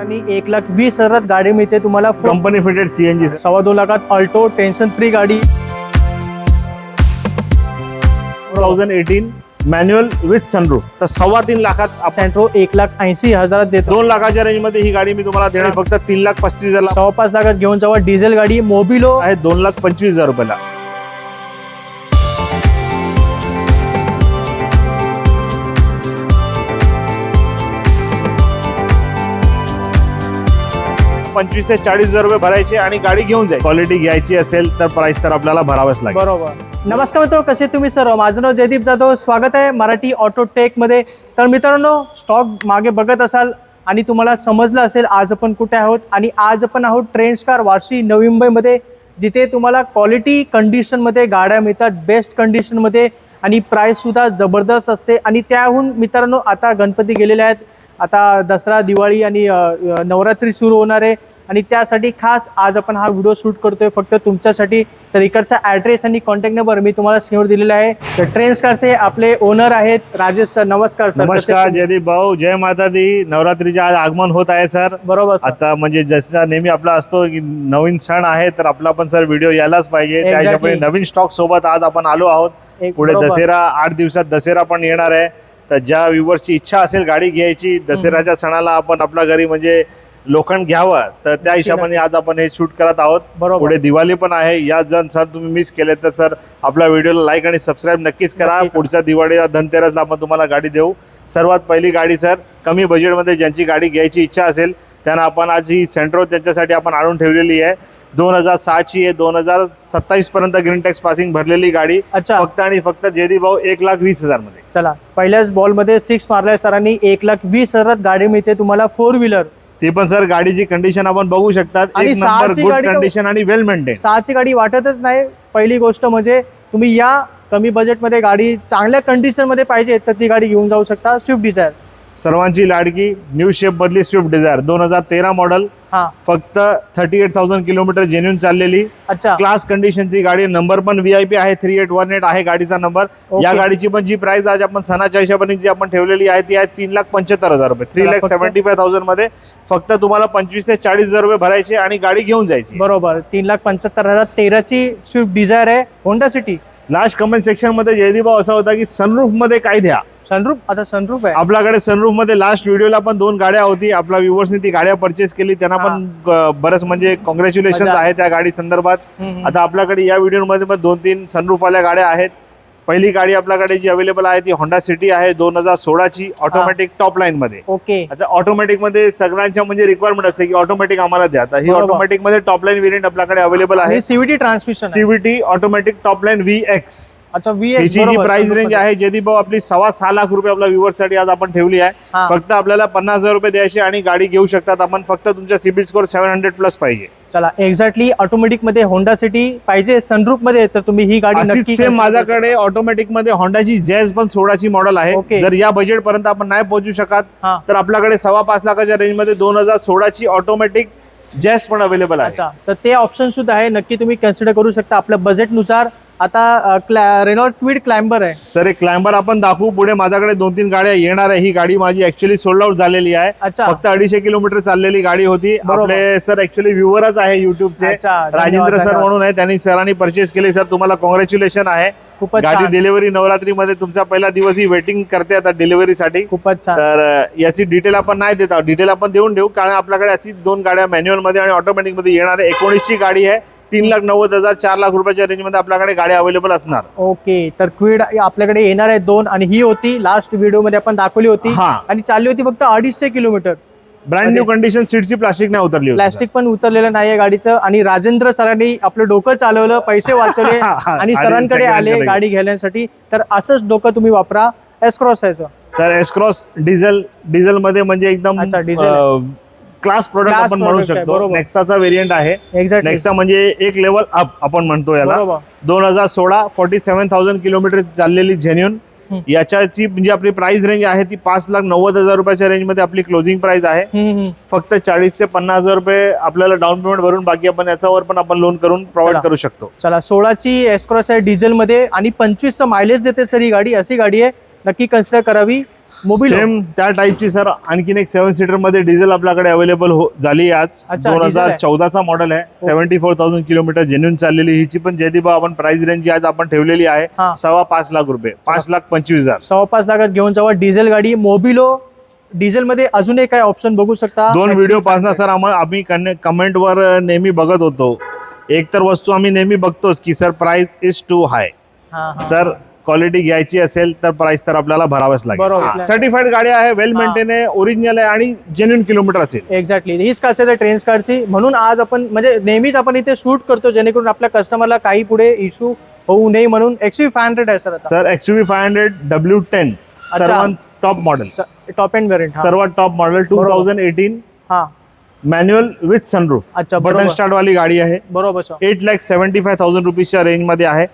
आणि एक लाख वीस हजारात गाडी मिळते. तुम्हाला कंपनी फिटेड सीएनजी सव्वा दोन लाखात ऑल्टो टेन्शन फ्री गाडी. Two thousand eighteen manual with sunroof तर सव्वा तीन लाखात सेंट्रो एक लाख ऐंशी हजारात देतो. दोन लाखाच्या रेंजमध्ये ही गाडी मी तुम्हाला देणार. फक्त तीन लाख पस्तीस हजार सव्वा पाच लाखात घेऊन जावा डिझेल गाडी. मोबिलो आहे दोन लाख पंचवीस हजार रुपयाला. पंचवीस ते चाळीस हजार रुपये भरायचे आणि गाडी घेऊन जाईल क्वालिटी घ्यायची असेल तर प्राइस तर आपल्याला भरावंच लागेल. बरोबर. नमस्कार मित्र कसे तुम्ही सर माझं नाव जयदीप जाधव. स्वागत आहे मराठी ऑटो टेकमध्ये. तर मित्रांनो स्टॉक मागे बघत असाल आणि तुम्हाला समजलं असेल आज आपण कुठे आहोत? आणि आज आपण आहोत ट्रेंड्स कार वाशी नवी मुंबईमध्ये जिथे तुम्हाला क्वालिटी कंडिशनमध्ये गाड्या मिळतात बेस्ट कंडिशनमध्ये आणि प्राईससुद्धा जबरदस्त असते. आणि त्याहून मित्रांनो आता गणपती गेलेले आहेत. आता दसरा दिवाळी आणि नवरात्री सुरू होणार आहे. आणि त्यासाठी खास आज आपण हा व्हिडिओ शूट करतोय. फक्त तुमच्यासाठी. तर इकडचा ॲड्रेस आणि कॉन्टॅक्ट नंबर मी तुम्हाला स्क्रीनवर दिलेला आहे. तर ट्रेन्स कारचे आपले ओनर आहेत. राजेश सर नमस्कार सर नमस्कार जयदीप भाऊ. जय माता दी नवरात्रीचे आज आगमन होत आहे सर बरोबर आता म्हणजे जसा नेहमी आपला असतो की नवीन सण आहे तर आपला पण सर व्हिडिओ यायलाच पाहिजे. त्याच्यामुळे नवीन स्टॉक सोबत आज आपण आलो आहोत. पुढे. दसरा आठ दिवसात दसरा पण येणार आहे. तर ज्या व्ह्युअर्सची इच्छा असेल गाडी घ्यायची दसऱ्याच्या सणाला आपण आपल्या घरी म्हणजे लोखंड घ्यावं तर त्या हिशोबाने आज आपण हे शूट करत आहोत. बरोबर. पुढे दिवाळी पण आहे या जण सर तुम्ही मिस केले तर सर आपल्या व्हिडिओला लाईक आणि सबस्क्राईब नक्कीच करा. नक्की करा. पुढच्या दिवाळीला धनतेरसला आपण तुम्हाला गाडी देऊ. सर्वात पहिली गाडी सर कमी बजेटमध्ये ज्यांची गाडी घ्यायची इच्छा असेल त्यांना आपण आज ही सेंट्रो त्यांच्यासाठी आपण आणून ठेवलेली आहे. दोन हजार सहाची आहे. दोन हजार सत्तावीस पर्यंत ग्रीन टॅक्स पासिंग भरलेली गाडी. अच्छा. फक्त आणि फक्त जयदीप भाऊ एक लाख वीस हजारमध्ये चला पहिल्याच बॉलमध्ये सिक्स मारलाय सरांनी एक लाख वीस हजारात गाडी मिळते तुम्हाला फोर व्हीलर ते पण सर गाडीची कंडिशन आपण बघू शकतात. आणि एक नंबर सहाची गुड गाडी तर- कंडिशन आणि वेल मेंटेन सहाची गाडी वाटतच नाही. पहिली गोष्ट म्हणजे तुम्ही या कमी बजेटमध्ये गाडी चांगल्या कंडिशनमध्ये पाहिजे तर ती गाडी घेऊन जाऊ शकता. स्विफ्ट डिझायर सर्वांची लाडकी न्यू शेप मधली स्विफ्ट डिझायर. दोन हजार तेरा मॉडेल. फक्त thirty eight thousand kilometre genuine चाललेली. अच्छा. क्लास कंडिशनची गाडी नंबर पण व्ही आय पी आहे थ्री एट वन एट आहे गाडीचा नंबर. या गाडीची पण जी प्राइस आज आपण सणाच्या हिशोबाने जी आपण ठेवलेली आहे ती आहे तीन लाख पंच्याहत्तर हजार रुपये. थ्री लाख सेव्हन्टी फाय थाउजंडमध्ये फक्त तुम्हाला पंचवीस ते चाळीस हजार रुपये भरायचे आणि गाडी घेऊन जायची. बरोबर. तीन लाख पंच्याहत्तर हजार तेराची स्विफ्ट डिझायर आहे होंडा सिटी. लास्ट कमेंट सेक्शनमध्ये जयदीप भाऊ असा होता की सनरूफमध्ये काय द्या? सनरूफ आता सनरूफ आहे. आपल्याकडे सनरूफमध्ये लास्ट व्हिडिओला पण दोन गाड्या होती. आपल्या व्ह्युअर्सनी ती गाड्या परचेस केली. त्यांना पण बरंच म्हणजे कॉंग्रॅच्युलेशन. आहे त्या गाडी संदर्भात. आता आपल्याकडे या व्हिडिओमध्ये पण दोन तीन सनरूफ वाल्या गाड्या आहेत. पहिली गाडी आपल्याकडे जी अवेलेबल आहे ती होंडा सिटी आहे दोन हजार सोळाची ऑटोमॅटिक टॉप लाईन मध्ये. ओके. आता ऑटोमॅटिकमध्ये सगळ्यांच्या म्हणजे रिक्वायरमेंट असते की ऑटोमॅटिक आम्हाला द्या. तर ही बरोबर. ऑटोमॅटिकमध्ये टॉप लाईन व्हेरियंट आपल्याकडे अवेलेबल आहे. CVT transmission CVT automatic top line V X अच्छा जी प्राइस रेंज आहे जयदीप भाऊ आपली सव्वा सहा लाख रुपये आपल्या व्ह्युअरसाठी आज आपण ठेवली आहे. हा. फक्त आपल्याला पन्नास हजार रुपये द्यायचे आणि गाडी घेऊ शकतात. आपण फक्त तुमच्या CIBIL score seven hundred plus पाहिजे. चला एक्झॅक्टली ऑटोमॅटिकमध्ये होंडा सिटी पाहिजे सनरूफमध्ये तर तुम्ही ही गाडी नक्की सेम माझ्याकडे ऑटोमॅटिकमध्ये होंडाची जॅज पण सोळाची मॉडेल आहे. जर या बजेट पर्यंत आपण नाही पोहोचू शकत. तर आपल्याकडे सव्वा पाच लाखाच्या रेंजमध्ये दोन हजार सोळाची ऑटोमॅटिक जॅज पण अवेलेबल आहे. अच्छा तर ते ऑप्शन सुद्धा आहे. नक्की तुम्ही कन्सिडर करू शकता. आपल्या बजेटनुसार आता रेनॉल्ड क्विड क्लाइंबर आहे. सर एक क्लाइंबर आपण दाखवू. पुढे माझ्याकडे दोन तीन गाड्या येणार आहे. ही गाडी माझी ऍक्च्युली सोल्ड आउट झालेली आहे. फक्त अडीचशे किलोमीटर चाललेली गाडी होती. आपले सर ऍक्च्युली व्ह्युअरच आहे युट्यूबचे राजेंद्र सर. म्हणून आहे. त्यांनी सरांनी परचेस केली. सर तुम्हाला कॉंग्रॅच्युलेशन आहे. गाडी डिलिव्हरी नवरात्री मध्ये तुमचा पहिला दिवस ही वेटिंग करते आता डिलिव्हरीसाठी खूपच तर याची डिटेल आपण नाही देत डिटेल आपण देऊन देऊ. कारण आपल्याकडे अशी दोन गाड्या मॅन्युअलमध्ये आणि ऑटोमॅटिकमध्ये येणार आहे. एकोणीसची गाडी आहे. तीन लाख नव्वद हजार चार लाख रुपयाच्या रेंजमध्ये आपल्याकडे गाड्या अवेलेबल असणार. ओके तर क्विड आपल्याकडे येणार आहे दोन आणि ही होती लास्ट व्हिडिओमध्ये आपण दाखवली होती. हा. आणि चालली होती फक्त अडीचशे किलोमीटर. ब्रँड न्यू कंडिशन सीटची प्लास्टिक नाही उतरली होती, प्लॅस्टिक पण उतरलेलं नाहीये गाडीचं. आणि राजेंद्र सरांनी आपलं डोकं चालवलं पैसे वाचवले आणि आणि सरांकडे आले सगळ्यांकडे. गाडी घेण्यासाठी. तर असंच डोकं तुम्ही वापरा. एसक्रॉस आहे sir. Sir S Cross diesel diesel मध्ये म्हणजे एकदम अच्छा, diesel. क्लास प्रोडक्ट आपण म्हणू शकतो. नेक्साचा व्हेरियंट आहे. नेक्सा म्हणजे एक लेवल अप आपण म्हणतो याला. दोन हजार सोळा फोर्टी सेव्हन थाउजंड किलोमीटर चाललेली जेन्युन. याच्याची म्हणजे आपली प्राइस रेंज आहे ती पाच लाख नव्वद हजार रुपयाच्या रेंजमध्ये आपली क्लोजिंग प्राइस आहे. फक्त चाळीस ते पन्नास हजार रुपये आपल्याला डाऊन पेमेंट भरून बाकी आपण याच्यावर पण आपण लोन करून प्रोव्हाइड. करू शकतो. चला सोळाची एसक्रॉस आहे डिझेल मध्ये. आणि पंचवीसचं मायलेज देते सर ही गाडी. अशी गाडी आहे. नक्की कन्सिडर करावी. मोबिलो सेम त्या टाईपची सर आणखीन एक सेव्हन सीटरमध्ये डिझेल आपल्याकडे अवेलेबल हो झाली आज. दोन हजार. चौदाचा मॉडेल आहे. Seventy four thousand kilometre genuine चाललेली. हिची पण जयदीप आपण प्राइस रेंज आज आपण ठेवलेली आहे हा. सव्वा पाच लाख रुपये. पाच लाख पंचवीस हजार. सव्वा पाच लाखात घेऊन जावा. डिझेल गाडी मोबिलो डिझेल मध्ये अजून एक काय ऑप्शन बघू शकता? दोन व्हिडिओ पासन 500. सर आम्हा आम्ही कमेंट वर नेहमी बघत होतो. एक तर वस्तू आम्ही नेहमी बघतोच की sir price is too high हा, हा. सर क्वालिटी घ्यायची असेल तर प्राइस तर आपल्याला भरावंच बरोबर. लागेल सर्टिफाईड गाडी आहे वेल हा. मेंटेन आहे ओरिजिनल आहे आणि जेन्युन किलोमीटर असेल. एक्झॅक्टली हीच खासियत आहे ट्रेन्स कारची. म्हणून आज आपण म्हणजे नेहमीच आपण इथे शूट करतो जेणेकरून आपल्या कस्टमरला काही पुढे इश्यू होऊ नये म्हणून एक्स फाय हंड्रेड आहे सर आता. Sir XUV five hundred W ten. सर्वात top model top end variant सर्वात टॉप मॉडेल टू बरोबर. थाउजंड एटीन हा. मॅन्युअल विथ सनरूफ अच्छा बटन स्टार्ट वाली गाडी आहे. बरोबर eight lakh seventy five thousand रुपीजच्या रेंजमध्ये आहे.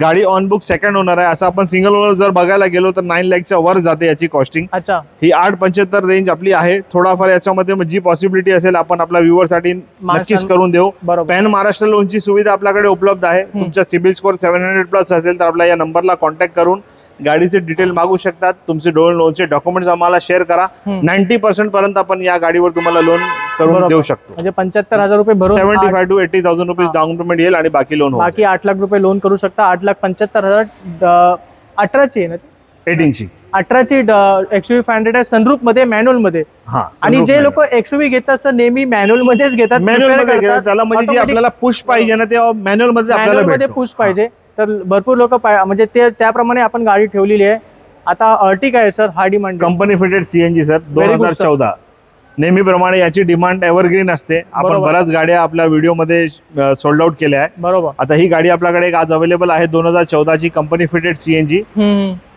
गाडी ऑन बुक सेकंड ओनर आहे. असं आपण सिंगल ओनर जर बघायला गेलो तर नाईन लॅकच्या वर जाते याची कॉस्टिंग अच्छा. ही आठ पंच्याहत्तर रेंज आपली आहे. थोडाफार याच्यामध्ये जी पॉसिबिलिटी असेल आपण आपल्या व्ह्युअरसाठी नक्कीच करून देऊ. पॅन महाराष्ट्र लोनची सुविधा आपल्याकडे उपलब्ध आहे. तुमचा CIBIL score seven hundred plus असेल तर आपल्या या नंबरला कॉन्टॅक्ट करून गाडीचे डिटेल मागू शकतात तुमचे डोल लोनचे डॉक्युमेंट्स आम्हाला शेअर करा. नाईन्टी पर्सेंट पर्यंत आपण या गाडीवर तुम्हाला लोन करून. देऊ शकतो म्हणजे पंच्याहत्तर हजार रुपये seventy five two eighty thousand rupees. Down payment येईल आणि बाकी लोन बाकी आठ लाख रुपये लोन करू शकता आठ लाख पंच्याहत्तर हजार अठराची आहे ना? एटीनची अठराची एक्सयूव्ही फाय हंड्रेड आहे सनरूपमध्ये मॅन्युअलमध्ये हा आणि जे लोक एक्सयूव्ही घेतात तर नेहमी मॅन्युअल मध्येच घेतात मॅन्युअलमध्ये. त्याला म्हणजे आपल्याला पुश पाहिजे ना ते मॅन्युअलमध्ये. पुश पाहिजे तर भरपूर लोक म्हणजे ते त्याप्रमाणे आपण गाडी ठेवलेली आहे. आता अर्टिका आहे सर हा demand company fitted CNG sir दोन हजार. चौदा. नेहमीप्रमाणे याची डिमांड एव्हरग्रीन असते. आपण. बऱ्याच गाड्या आपल्या व्हिडिओमध्ये सोल्ड आउट केल्या आहे बरोबर. आता ही गाडी आपल्याकडे आज अवेलेबल आहे दोन हजार चौदाची company fitted CNG.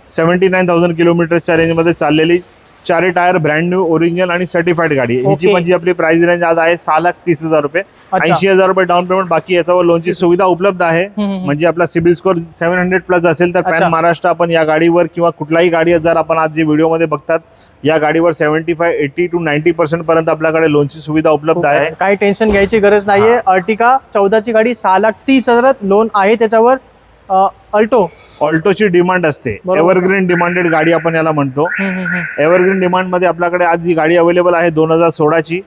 Seventy nine thousand किलोमीटरच्या रेंजमध्ये चाललेली. चारही टायर ब्रँड न्यू ओरिजिनल आणि सर्टिफाईड गाडी Okay. पण जी आपली प्राइस रेंज आज आहे सहा लाख तीस हजार रुपये. ऐंशी हजार रुपये डाऊन पेमेंट बाकी याच्यावर लोनची सुविधा उपलब्ध आहे. म्हणजे आपला CIBIL score seven hundred plus असेल तर. पॅन महाराष्ट्र आपण या गाडीवर किंवा कुठलाही गाडी जर आपण आज जी व्हिडिओमध्ये बघतात या गाडीवर seventy five eighty two ninety percent पर्यंत आपल्याकडे लोनची सुविधा उपलब्ध आहे. काही टेन्शन घ्यायची गरज नाहीये. अर्टिका चौदाची गाडी सहा लाख तीस हजारात लोन आहे. त्याच्यावर अल्टो ऑल्टोची डिमांड असते. एव्हरग्रीन डिमांडेड गाडी आपण याला म्हणतो. एव्हरग्रीन डिमांडमध्ये आपल्याकडे आज जी गाडी अवेलेबल आहे दोन हजार सोळाची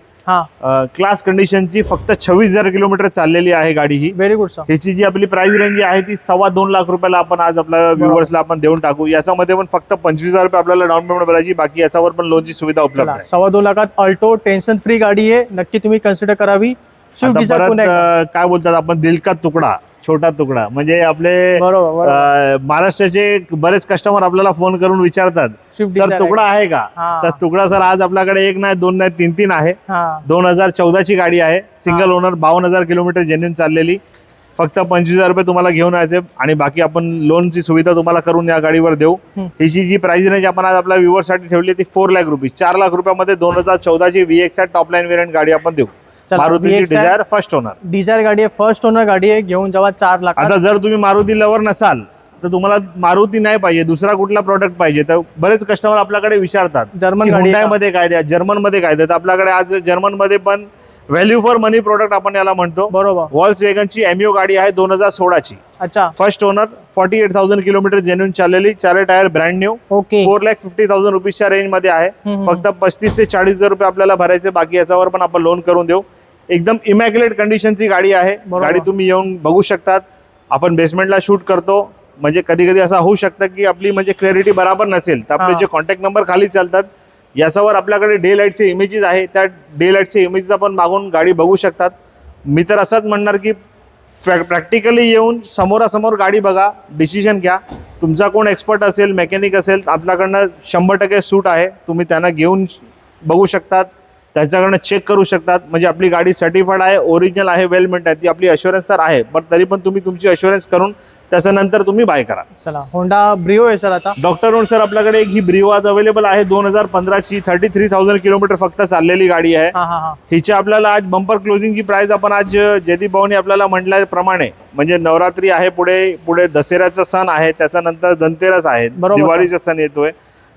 क्लास कंडिशनची फक्त छव्वीस हजार किलोमीटर चाललेली आहे गाडी ही. व्हेरी गुड ह्याची जी आपली प्राइस रेंज आहे ती सव्वा दोन लाख रुपयाला आपण आज आपल्या व्ह्युअर्सला आपण देऊन टाकू. याच्यामध्ये पण फक्त पंचवीस हजार रुपये आपल्याला डाऊन पेमेंट भरायची बाकी याच्यावर पण लोनची सुविधा उपलब्ध आहे. सव्वा दोन लाखात अल्टो टेन्शन फ्री गाडी आहे. नक्की तुम्ही कन्सिडर करावी. काय बोलतात आपण? दिल का तुकडा. छोटा तुकडा. म्हणजे आपले अं, महाराष्ट्राचे बरेच कस्टमर आपल्याला फोन करून विचारतात स्विफ्ट सर डिझायर तुकडा आहे. का? हा. तर तुकडा सर आज आपल्याकडे एक नाही दोन नाही तीन तीन आहे. हा. दोन हजार चौदाची गाडी आहे. सिंगल ओनर बावन्न हजार किलोमीटर जेन्युन चाललेली. फक्त पंचवीस हजार रुपये तुम्हाला घेऊन यायचे आणि बाकी आपण लोनची सुविधा तुम्हाला करून या गाडीवर देऊ. हम्म. हिची जी प्राइस रेंज आपण आज आपल्या व्ह्युअरसाठी ठेवली ती फोर लाख रुपीज चार लाख रुपयामध्ये दोन हजार चौदाची V X top line variant गाडी आपण देऊ. मारुतीची डिझायर फर्स्ट ओनर डिझायर गाडी आहे फर्स्ट ओनर गाडी आहे घेऊन जेव्हा चार लाख आता जर तुम्ही मारुती लवर नसाल तर तुम्हाला मारुती नाही पाहिजे दुसरा कुठला प्रॉडक्ट पाहिजे तर बरेच कस्टमर आपल्याकडे विचारतात जर्मन आहे? हुंडाईमध्ये काय द्या जर्मनमध्ये काय द्या तर आपल्याकडे आज जर्मनमध्ये पण व्हॅल्यू फॉर मनी प्रोडक्ट आपण याला म्हणतो. बरोबर. वॉल्स वेगनची एमयू गाडी आहे दोन हजार सोळाची. अच्छा. First owner forty eight thousand kilometre genuine चाललेली चार tyre brand new okay four lakh fifty thousand रुपीजच्या रेंजमध्ये आहे. हम्म, फक्त पस्तीस ते चाळीस हजार रुपये आपल्याला भरायचे बाकी याच्यावर पण आपण लोन करून देऊ. एकदम इमॅक्युलेट कंडिशनची गाडी आहे. गाडी तुम्ही येऊन बघू शकतात. आपण बेसमेंटला शूट करतो. म्हणजे कधी कधी असं होऊ शकतं की आपली म्हणजे क्लॅरिटी बराबर नसेल. तर आपले. जे कॉन्टॅक्ट नंबर खाली चालतात याच्यावर आपल्याकडे डे लाईटचे इमेजेस आहे. त्या डे लाईटचे इमेजेस आपण मागून गाडी बघू शकतात. मी तर असंच म्हणणार की प्रॅक्टिकली येऊन समोरासमोर गाडी बघा. डिसिजन घ्या. तुमचा कोण एक्सपर्ट असेल मेकॅनिक असेल आपल्याकडनं शंभर टक्के सूट आहे. तुम्ही त्यांना घेऊन बघू शकतात. त्यांच्याकडनं चेक करू शकतात. म्हणजे आपली गाडी सर्टिफाईड आहे ओरिजिनल आहे वेल मेंट आहे. ती आपली अश्युरन्स तर आहे पण तरी पण तुम्ही तुमची अश्युरन्स करून त्याच्यानंतर तुम्ही बाय करा. चला होंडा ब्रिओ आहे सर आता. डॉक्टर रोड सर आपल्याकडे एक ही ब्रिओ आज अवेलेबल आहे. दोन हजार पंधराची थर्टी थ्री थाउजंड किलोमीटर फक्त चाललेली गाडी आहे. हा हा हा. हिची आपल्याला आज बंपर क्लोजिंगची प्राइस आपण आज जयदीप भाऊनी आपल्याला म्हटल्याप्रमाणे म्हणजे नवरात्री आहे पुढे पुढे दसऱ्याचा सण आहे त्याच्यानंतर धनतेरस आहे बरोबर. दिवाळीचा सण येतोय.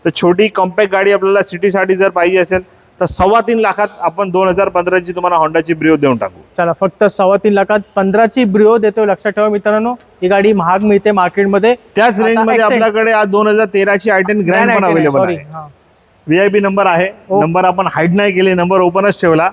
तर छोटी कॉम्पॅक्ट गाडी आपल्याला सिटीसाठी जर पाहिजे असेल तर सव्वा तीन लाखात आपण दोन हजार पंधराची तुम्हाला होंडाची ब्रिओ देऊन टाकू. चला फक्त सव्वा तीन लाखात पंधराची ब्रिओ देतो लक्षात ठेवा मित्रांनो ही गाडी महाग मिळते मार्केटमध्ये त्याच रेंजमध्ये. आपल्याकडे आज दोन हजार तेराची आय टेन ग्रँड पण अवेलेबल व्हीआयपी नंबर आहे. नंबर आपण हाईड नाही केले नंबर ओपनच ठेवला.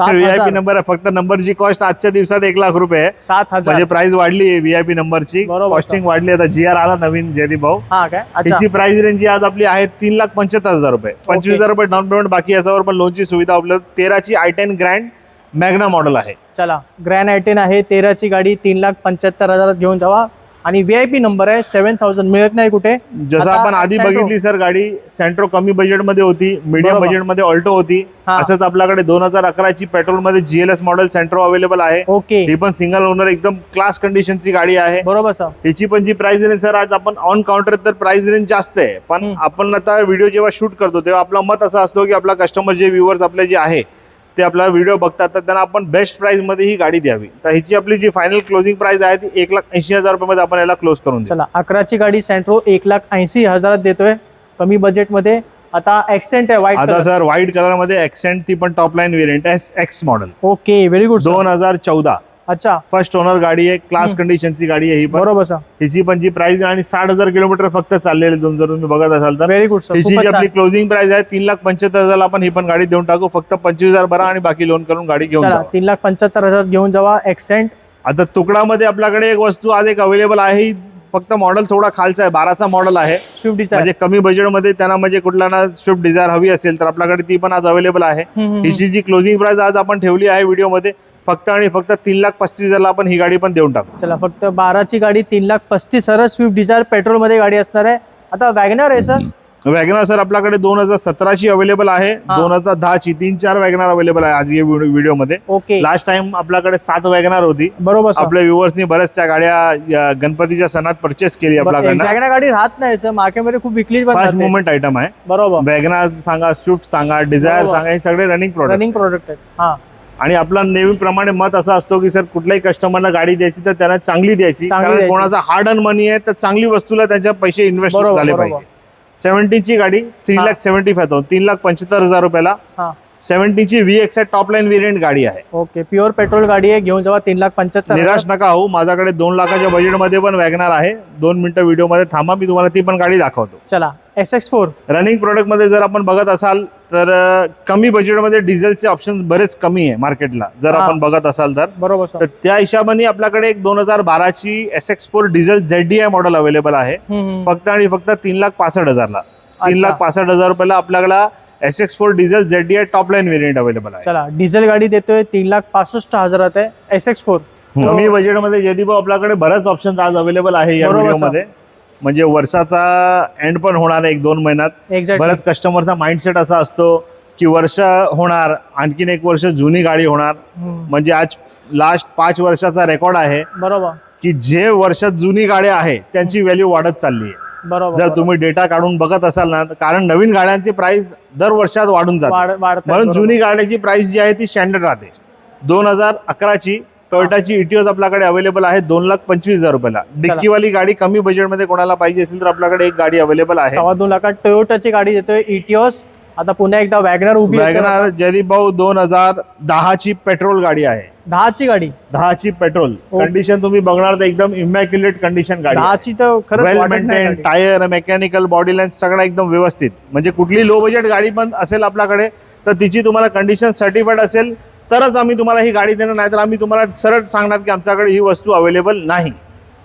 हजार. नंबर आहे फक्त नंबरची कॉस्ट आजच्या दिवसात एक लाख रुपये सात हजार. म्हणजे प्राइस वाढली आहे व्हीआयपी नंबरची कॉस्टिंग वाढली आता जी आर आला नवीन जयदीप भाऊ. हा त्याची प्राइस रेंज जी आज आपली आहे तीन लाख पंच्याहत्तर हजार रुपये. पंचवीस हजार रुपये डाऊन पेमेंट बाकी याच्यावर पण लोनची सुविधा उपलब्ध. तेराची I ten grand Magna model आहे. चला. ग्रँड आयटेन आहे तेराची गाडी तीन लाख पंच्याहत्तर हजारात घेऊन जावा. आणि व्ही आय पी नंबर आहे सेव्हन थाउजंड मिळत नाही कुठे जसं आपण आधी. बघितली सर गाडी सेंट्रो कमी बजेटमध्ये होती मीडियम. बजेटमध्ये ऑल्टो होती. असंच आपल्याकडे दोन हजार अकराची पेट्रोलमध्ये जीएलएस मॉडेल सेंट्रो अवेलेबल आहे ओके ही पण सिंगल ओनर एकदम क्लास कंडिशनची गाडी आहे बरोबर सर त्याची पण जी प्राइस रेंज सर आज आपण ऑन काउंटर तर प्राइस रेंज जास्त आहे पण. आपण आता व्हिडिओ जेव्हा शूट करतो तेव्हा आपला मत असं असतो की आपला कस्टमर जे व्ह्युअर्स आपले जे आहे ते आपला व्हिडिओ बघतात तर त्यांना आपण बेस्ट प्राइसमध्ये ही गाडी द्यावी. तर ह्याची आपली जी फायनल क्लोजिंग प्राइस आहे ती एक लाख ऐंशी हजार रुपयामध्ये आपण याला क्लोज करून चला अकराची गाडी सेंट्रो एक लाख ऐंशी हजारात देतोय. कमी बजेटमध्ये आता एक्सेंट आहे व्हाईट आता सर व्हाईट कलरमध्ये एक्सेंट ती पण टॉप लाईन व्हेरियंट आहे X model okay very good दोन हजार चौदा. अच्छा. फर्स्ट ओनर गाडी आहे क्लास. कंडिशनची गाडी आहे ही पण. बरोबर सर हिची पण जी प्राइस आणि साठ हजार किलोमीटर फक्त चाललेली दोन जर तुम्ही बघत असाल तर. व्हेरी गुड सर हिची जी आपली क्लोजिंग प्राइस आहे तीन लाख पंच्याहत्तर हजारला आपण ही पण गाडी देऊन टाकू. फक्त पंचवीस हजार भरा आणि बाकी लोन करून गाडी घेऊन चला जावा. तीन लाख पंच्याहत्तर हजार घेऊन जावा. एक्सेंट आता तुकडामध्ये आपल्याकडे एक वस्तू आज एक अवेलेबल आहे. ही फक्त मॉडेल थोडा खालचा आहे बाराचा मॉडेल आहे. स्विफ्ट डिझायर म्हणजे कमी बजेटमध्ये त्यांना म्हणजे कुठला ना स्विफ्ट डिझायर हवी असेल तर आपल्याकडे ती पण आज अवेलेबल आहे. हिची जी क्लोजिंग प्राइस आज आपण ठेवली आहे व्हिडिओमध्ये फक्त आणि फक्त तीन लाख पस्तीस हजारला आपण ही गाडी पण देऊन टाकू. चला फक्त बाराची गाडी तीन लाख पस्तीस हजार स्विफ्ट डिझायर पेट्रोलमध्ये गाडी असणार आहे. आता वॅगनर आहे सर वॅगनार सर आपल्याकडे दोन हजार सतराची अवेलेबल आहे. दोन हजार दहाची तीन चार वॅगनार अवेलेबल आहे आज या व्हिडिओमध्ये ओके लास्ट टाइम आपल्याकडे सात वॅगनार होती. बरोबर आपल्या व्ह्युअर्सनी बऱ्याच त्या गाड्या गणपतीच्या सणात परचेस केली आपल्याकडनं. एक्झॅक्ट गाडी राहत नाही सर मार्केटमध्ये खूप विकली फास्ट. मुवमेंट आयटम आहे. बरोबर. वॅगनार सांगा स्विफ्ट सांगा डिझायर. सांगा हे सगळे रनिंग रनिंग प्रोडक्ट प्रोडक्ट आहेत. हा. आणि आपला नेहमीप्रमाणे मत असं असतो की सर कुठल्याही कस्टमरला गाडी द्यायची तर त्यांना चांगली द्यायची. कारण. कोणाचा हार्ड अन मनी आहे तर चांगली वस्तूला त्यांच्या पैसे इन्व्हेस्ट झाले. पाहिजे. सेव्हन्टीची गाडी थ्री हा. लाख सेव्हन्टी फाय तीन लाख पंच्याहत्तर हजार रुपयाला हा. सेव्हन्टीची V X top line variant गाडी आहे. ओके प्युअर पेट्रोल गाडी आहे घेऊन जावा तीन लाख पंच्याहत्तर. निराश नका होऊ माझ्याकडे दोन लाखाच्या बजेटमध्ये पण वॅगनार आहे. दोन मिनिटं व्हिडिओमध्ये थांबा मी तुम्हाला ती पण गाडी दाखवतो. चला. एस एक्स फोर रनिंग प्रोडक्टमध्ये जर आपण बघत असाल तर कमी बजेटमध्ये डिझेलचे ऑप्शन बरेच कमी आहे मार्केटला जर. आपण बघत असाल तर. बरोबर तर त्या हिशोबाने आपल्याकडे एक दोन हजार बाराची S X four diesel Z D I model available आहे. फक्त आणि फक्त तीन लाख पासष्ट हजारला. तीन लाख पासष्ट हजार रुपयाला आपल्याकडे S X four diesel Z D I top line variant available आहे. चला डिझेल गाडी देतोय तीन लाख पासष्ट हजारात आहे एस एक्स फोर कमी बजेटमध्ये जयदीप भाऊ, आपल्याकडे बरेच ऑप्शन आज अवेलेबल आहे या व्हिडिओमध्ये म्हणजे वर्षाचा एंड पण होणार आहे एक दोन महिन्यात. बऱ्याच कस्टमरचा माइंडसेट असा असतो की वर्ष होणार आणखीन एक वर्ष जुनी गाडी होणार. म्हणजे आज लास्ट पाच वर्षाचा रेकॉर्ड आहे बरोबर. की जे वर्षात जुनी गाड्या आहे त्यांची व्हॅल्यू वाढत चालली आहे. बरोबर जर. तुम्ही डेटा काढून बघत असाल ना तर कारण नवीन गाड्यांची प्राइस दर वर्षात वाढून जाते. म्हणून. जुनी गाड्याची प्राइस जी आहे ती स्टँडर्ड राहते. दोन हजार अकराची टोयोटाची इटिओज आपल्याकडे अवेलेबल आहे दोन लाख पंचवीस हजार रुपयाला. डिक्कीवाली गाडी कमी बजेटमध्ये कोणाला पाहिजे असेल तर आपल्याकडे एक गाडी अवेलेबल आहे. सव्वा दोन लाखात टोयोटाची गाडी देतोय इटिओस आता पुन्हा एकदा वॅगनर उभी. वॅगनार जयदीप भाऊ दोन हजार दहाची पेट्रोल गाडी आहे. दहाची गाडी. दहाची पेट्रोल. कंडिशन तुम्ही बघणार तर एकदम इमॅक्युलेट कंडिशन गाडी. दहाची तर नाही maintain. Tyre mechanical body line सगळं एकदम व्यवस्थित. म्हणजे कुठली लो बजेट गाडी पण असेल आपल्याकडे तर तिची तुम्हाला कंडिशन सर्टिफाईड असेल. तरच आम्ही तुम्हाला ही गाडी देणार नाही तर आम्ही तुम्हाला सरळ सांगणार की आमच्याकडे ही वस्तू अवेलेबल नाही.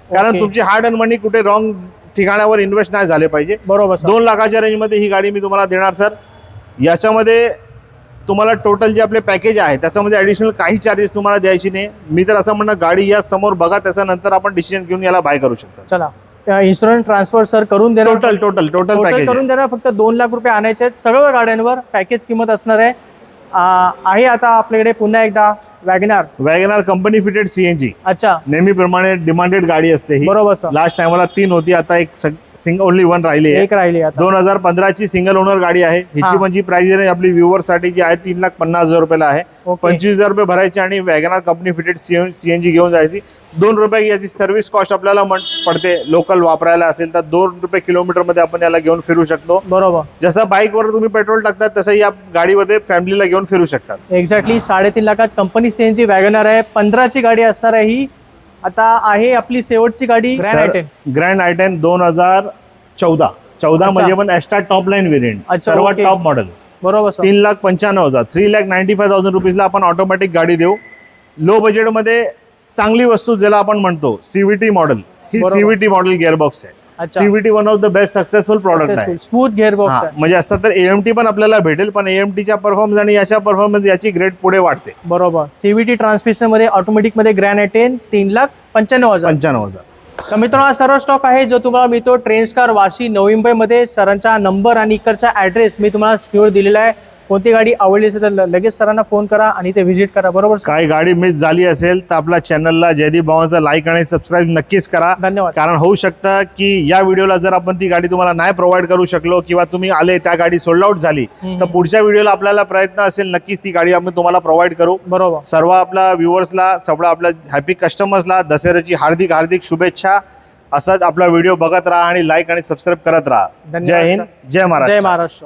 कारण. तुमची हार्ड अँड मनी कुठे रॉंग ठिकाणावर इन्व्हेस्ट नाही झाले पाहिजे. बरोबर दोन लाखाच्या रेंजमध्ये ही गाडी मी तुम्हाला देणार सर याच्यामध्ये तुम्हाला टोटल जे आपले पॅकेज आहे त्याच्यामध्ये ॲडिशनल काही चार्जेस तुम्हाला द्यायची नाही. मी तर असं म्हणणं गाडी या समोर बघा त्याच्यानंतर आपण डिसिजन घेऊन याला बाय करू शकता. चला. इन्शुरन्स ट्रान्सफर सर करून देणार? टोटल टोटल टोटल पॅकेज करून देणार फक्त दोन लाख रुपये आणायचे आहेत. सगळ्या गाड्यांवर पॅकेज किंमत असणार आहे. आहे आता आपल्याकडे पुन्हा एकदा. WagonR. WagonR company fitted CNG अच्छा. नेहमीप्रमाणे डिमांडेड गाडी असते ही. बरोबर सर लास्ट टाइमला तीन होती आता एक सिंग ओनली वन राहिली आहे. एक राहिली आता. दोन हजार पंधराची सिंगल ओनर गाडी आहे. हा. हिची पण जी प्राइस आहे आपली व्ह्युअरसाठी जी आहे तीन लाख पन्नास हजार रुपयाला आहे. पंचवीस हजार रुपये भरायचे आणि वॅगनार कंपनी फिटेड सीएनजी घेऊन जायची. दोन रुपये याची सर्व्हिस कॉस्ट आपल्याला पडते. लोकल वापरायला असेल तर दोन रुपये किलोमीटरमध्ये आपण याला घेऊन फिरू शकतो. बरोबर. जसं बाईकवर तुम्ही पेट्रोल टाकतात तसं या गाडीमध्ये फॅमिलीला घेऊन फिरू शकतात. एक्झॅक्टली साडेतीन लाखात कंपनी सीएनजी वॅगनर आहे. पंधराची गाडी असणार आहे ही. आता आहे आपली शेवटची गाडी. Grand I ten grand I ten दोन हजार चौदा. चौदा अच्छा. म्हणजे पण एक्स्ट्रा टॉप लाईन व्हेरियंट अच्छा, सर्वात ओके. टॉप मॉडेल बरोबर सर. तीन लाख पंच्याण्णव हजार. Three lakh ninety five thousand रुपीजला आपण ऑटोमॅटिक गाडी देऊ. लो बजेटमध्ये चांगली वस्तू ज्याला आपण म्हणतो सीव्हीटी मॉडेल ही बरोबर. सीव्हीटी मॉडेल गिअरबॉक्स आहे. CVT one of the best successful product आहे स्मूथ गेअर बॉक्स म्हणजे असं तर एएमटी पण आपल्याला भेटेल पण एएमटीच्या परफॉर्मन्स आणि याच्या परफॉर्मन्स याची ग्रेड पुढे वाढते. बरोबर. सीव्हीटी ट्रान्समिशनमध्ये ऑटोमॅटिकमध्ये ग्रँड टेन तीन लाख पंच्याण्णव हजार. पंच्याण्णव हजार. तर मित्रांनो हा सर्व स्टॉक आहे जो तुम्हाला मिळतो. ट्रेंड्स कार वाशी नवी मुंबईमध्ये सरांचा नंबर आणि इकडचा ॲड्रेस मी तुम्हाला स्क्रीनवर दिलेला आहे. कोणती गाडी आवडली असेल तर लगेच सरांना फोन करा आणि ते व्हिजिट करा. बरोबर सर काही गाडी मिस झाली असेल तर आपल्या चॅनलला जयदीप भावांचा लाईक आणि सबस्क्राईब नक्कीच करा. धन्यवाद. कारण होऊ शकतं की या व्हिडिओला जर आपण ती गाडी तुम्हाला नाही प्रोव्हाइड करू शकलो किंवा तुम्ही आले त्या गाडी सोल्ड आउट झाली हम्म. तर पुढच्या व्हिडिओला आपल्याला प्रयत्न असेल नक्कीच ती गाडी आपण तुम्हाला प्रोव्हाइड करू. बरोबर. सर्व आपल्या व्ह्युअर्सला सगळं आपल्या हॅपी कस्टमर्सला दसऱ्याची हार्दिक हार्दिक शुभेच्छा. असाच आपला व्हिडिओ बघत राहा आणि लाईक आणि सबस्क्राईब करत राहा. धन्यवाद जय हिंद. जय महाराष्ट्र. जय महाराष्ट्र.